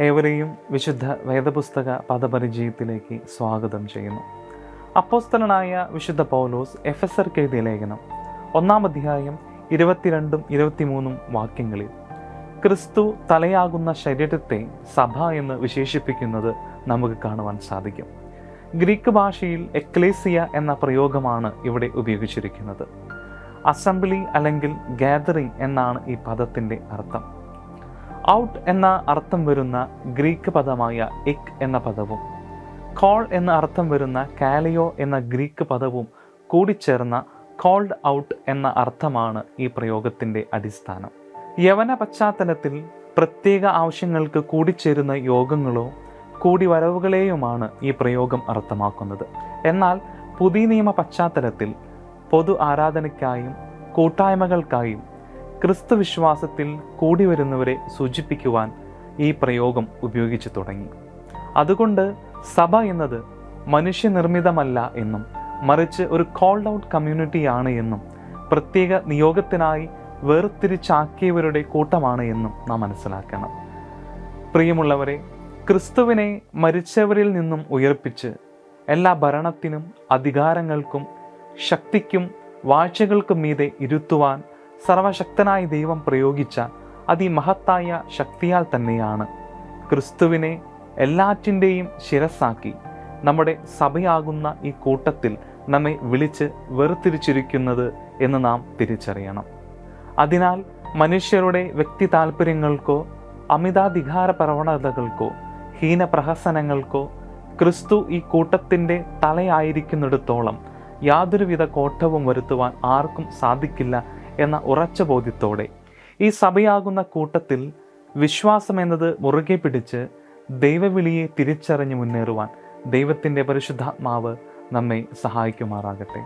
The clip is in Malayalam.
ഏവരെയും വിശുദ്ധ വേദപുസ്തക പദപരിചയത്തിലേക്ക് സ്വാഗതം ചെയ്യുന്നു. അപ്പോസ്തലനായ വിശുദ്ധ പൗലോസ് എഫ് എസ് ആർക്ക് എഴുതിയ ലേഖനം ഒന്നാം അധ്യായം ഇരുപത്തിരണ്ടും ഇരുപത്തിമൂന്നും വാക്യങ്ങളിൽ ക്രിസ്തു തലയാകുന്ന ശരീരത്തെ സഭ എന്ന് വിശേഷിപ്പിക്കുന്നത് നമുക്ക് കാണുവാൻ സാധിക്കും. ഗ്രീക്ക് ഭാഷയിൽ എക്ലേസിയ എന്ന പ്രയോഗമാണ് ഇവിടെ ഉപയോഗിച്ചിരിക്കുന്നത്. അസംബ്ലി അല്ലെങ്കിൽ ഗാദറിംഗ് എന്നാണ് ഈ പദത്തിന്റെ അർത്ഥം. ഔട്ട് എന്ന അർത്ഥം വരുന്ന ഗ്രീക്ക് പദമായ എക് എന്ന പദവും കോൾ എന്ന അർത്ഥം വരുന്ന കാലിയോ എന്ന ഗ്രീക്ക് പദവും കൂടിച്ചേർന്ന കോൾഡ് ഔട്ട് എന്ന അർത്ഥമാണ് ഈ പ്രയോഗത്തിന്റെ അടിസ്ഥാനം. യവന പശ്ചാത്തലത്തിൽ പ്രത്യേക ആവശ്യങ്ങൾക്ക് കൂടിച്ചേരുന്ന യോഗങ്ങളോ കൂടിവരവുകളെയുമാണ് ഈ പ്രയോഗം അർത്ഥമാക്കുന്നത്. എന്നാൽ പുതിയ നിയമ പശ്ചാത്തലത്തിൽ പൊതു ആരാധനയ്ക്കായും കൂട്ടായ്മകൾക്കായും ക്രിസ്തു വിശ്വാസത്തിൽ കൂടി വരുന്നവരെ സൂചിപ്പിക്കുവാൻ ഈ പ്രയോഗം ഉപയോഗിച്ചു തുടങ്ങി. അതുകൊണ്ട് സഭ എന്നത് മനുഷ്യനിർമ്മിതമല്ല എന്നും മറിച്ച് ഒരു കോൾഡ് ഔട്ട് കമ്മ്യൂണിറ്റിയാണ് എന്നും പ്രത്യേക നിയോഗത്തിനായി വേർതിരിച്ചാക്കിയവരുടെ കൂട്ടമാണ് എന്നും നാം മനസ്സിലാക്കണം. പ്രിയമുള്ളവരെ ക്രിസ്തുവിനെ മരിച്ചവരിൽ നിന്നും ഉയർപ്പിച്ച് എല്ലാ ഭരണത്തിനും അധികാരങ്ങൾക്കും ശക്തിക്കും വാഴ്ചകൾക്കും മീതെ ഇരുത്തുവാൻ സർവശക്തനായ ദൈവം പ്രയോഗിച്ച അതിമഹത്തായ ശക്തിയാൽ തന്നെയാണ്. ക്രിസ്തുവിനെ എല്ലാറ്റിന്റെയും ശിരസാക്കി നമ്മുടെ സഭയാകുന്ന ഈ കൂട്ടത്തിൽ നമ്മെ വിളിച്ച് വേർതിരിച്ചിരിക്കുന്നത് എന്ന് നാം തിരിച്ചറിയണം. അതിനാൽ മനുഷ്യരുടെ വ്യക്തി താല്പര്യങ്ങൾക്കോ അമിതാധികാര പ്രവണതകൾക്കോ ഹീനപ്രഹസനങ്ങൾക്കോ ക്രിസ്തു ഈ കൂട്ടത്തിന്റെ തലയായിരിക്കുന്നിടത്തോളം യാതൊരുവിധ കോട്ടവും വരുത്തുവാൻ ആർക്കും സാധിക്കില്ല എന്ന ഉറച്ച ബോധ്യത്തോടെ ഈ സഭയാകുന്ന കൂട്ടത്തിൽ വിശ്വാസം എന്നത് മുറുകെ പിടിച്ച് ദൈവവിളിയെ തിരിച്ചറിഞ്ഞ് മുന്നേറുവാൻ ദൈവത്തിന്റെ പരിശുദ്ധാത്മാവ് നമ്മെ സഹായിക്കുമാറാകട്ടെ.